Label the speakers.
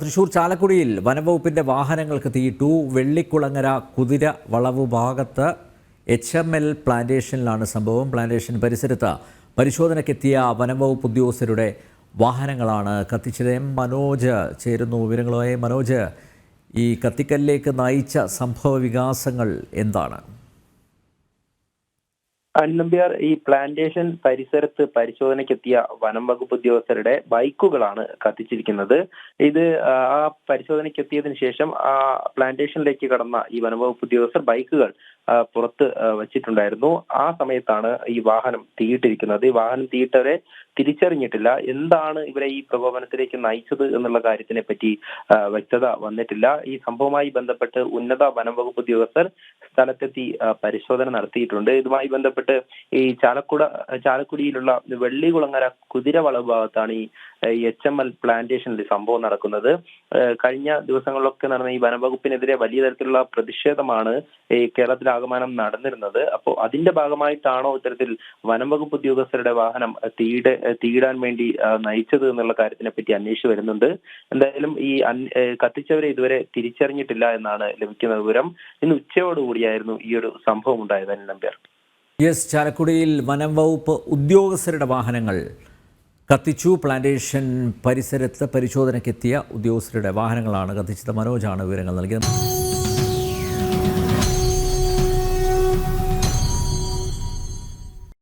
Speaker 1: തൃശൂർ ചാലക്കുടിയിൽ വനംവകുപ്പിന്റെ വാഹനങ്ങൾക്ക് തീയിട്ടു വെള്ളിക്കുളങ്ങര കുതിര വളവ് ഭാഗത്ത് എച്ച് എം എൽ പ്ലാന്റേഷനിലാണ് സംഭവം. പ്ലാന്റേഷൻ പരിസരത്ത് പരിശോധനയ്ക്കെത്തിയ വനംവകുപ്പ് ഉദ്യോഗസ്ഥരുടെ വാഹനങ്ങളാണ് കത്തിച്ചത്. എം മനോജ് ചേരുന്നു വിവരങ്ങളുമായി. മനോജ് ഈ കത്തിക്കല്ലിലേക്ക് നയിച്ച സംഭവ വികാസങ്ങൾ എന്താണ്?
Speaker 2: അന്നമ്പ്യാർ ഈ പ്ലാന്റേഷൻ പരിസരത്ത് പരിശോധനയ്ക്കെത്തിയ വനം വകുപ്പ് ഉദ്യോഗസ്ഥരുടെ ബൈക്കുകളാണ് കത്തിച്ചിരിക്കുന്നത്. ഇത് ആ പരിശോധനയ്ക്കെത്തിയതിനു ശേഷം ആ പ്ലാന്റേഷനിലേക്ക് കടന്ന ഈ വനം വകുപ്പ് ഉദ്യോഗസ്ഥർ ബൈക്കുകൾ പുറത്ത് വച്ചിട്ടുണ്ടായിരുന്നു. ആ സമയത്താണ് ഈ വാഹനം തീയിട്ടിരിക്കുന്നത്. ഈ വാഹനം തീയിട്ടവരെ തിരിച്ചറിഞ്ഞിട്ടില്ല. എന്താണ് ഇവരെ ഈ പ്രകോപനത്തിലേക്ക് നയിച്ചത് എന്നുള്ള കാര്യത്തിനെ പറ്റി വ്യക്തത വന്നിട്ടില്ല. ഈ സംഭവവുമായി ബന്ധപ്പെട്ട് ഉന്നത വനം വകുപ്പ് ഉദ്യോഗസ്ഥർ സ്ഥലത്തെത്തി പരിശോധന നടത്തിയിട്ടുണ്ട്. ഇതുമായി ബന്ധപ്പെട്ട് ഈ ചാലക്കുട ചാലക്കുടിയിലുള്ള വെള്ളികുളങ്ങര കുതിരവളവ് ഭാഗത്താണ് ഈ എച്ച് എം എൽ പ്ലാന്റേഷനിൽ സംഭവം നടക്കുന്നത്. കഴിഞ്ഞ ദിവസങ്ങളിലൊക്കെ നടന്ന ഈ വനംവകുപ്പിനെതിരെ വലിയ തരത്തിലുള്ള പ്രതിഷേധമാണ് ഈ കേരളത്തിൽ ആഗമനം നടന്നിരുന്നത്. അപ്പോൾ അതിന്റെ ഭാഗമായിട്ടാണോ ഇത്തരത്തിൽ വനംവകുപ്പ് ഉദ്യോഗസ്ഥരുടെ വാഹനം തീയിട തീയിടാൻ വേണ്ടി നയിച്ചത് എന്നുള്ള കാര്യത്തിനെ പറ്റി അന്വേഷിച്ചു വരുന്നുണ്ട്. എന്തായാലും ഈ കത്തിച്ചവരെ ഇതുവരെ തിരിച്ചറിഞ്ഞിട്ടില്ല എന്നാണ് ലഭിക്കുന്ന വിവരം. ഇന്ന് ഉച്ചയോടുകൂടിയായിരുന്നു ഈ ഒരു സംഭവം ഉണ്ടായത് അനിൽ നമ്പ്യാർ.
Speaker 1: യെസ് ചാലക്കുടിയിൽ വനം വകുപ്പ് ഉദ്യോഗസ്ഥരുടെ വാഹനങ്ങൾ കത്തിച്ചു. പ്ലാന്റേഷൻ പരിസരത്ത് പരിശോധനയ്ക്കെത്തിയ ഉദ്യോഗസ്ഥരുടെ വാഹനങ്ങളാണ് കത്തിച്ചത്. മനോജാണ് വിവരങ്ങൾ നൽകിയത്.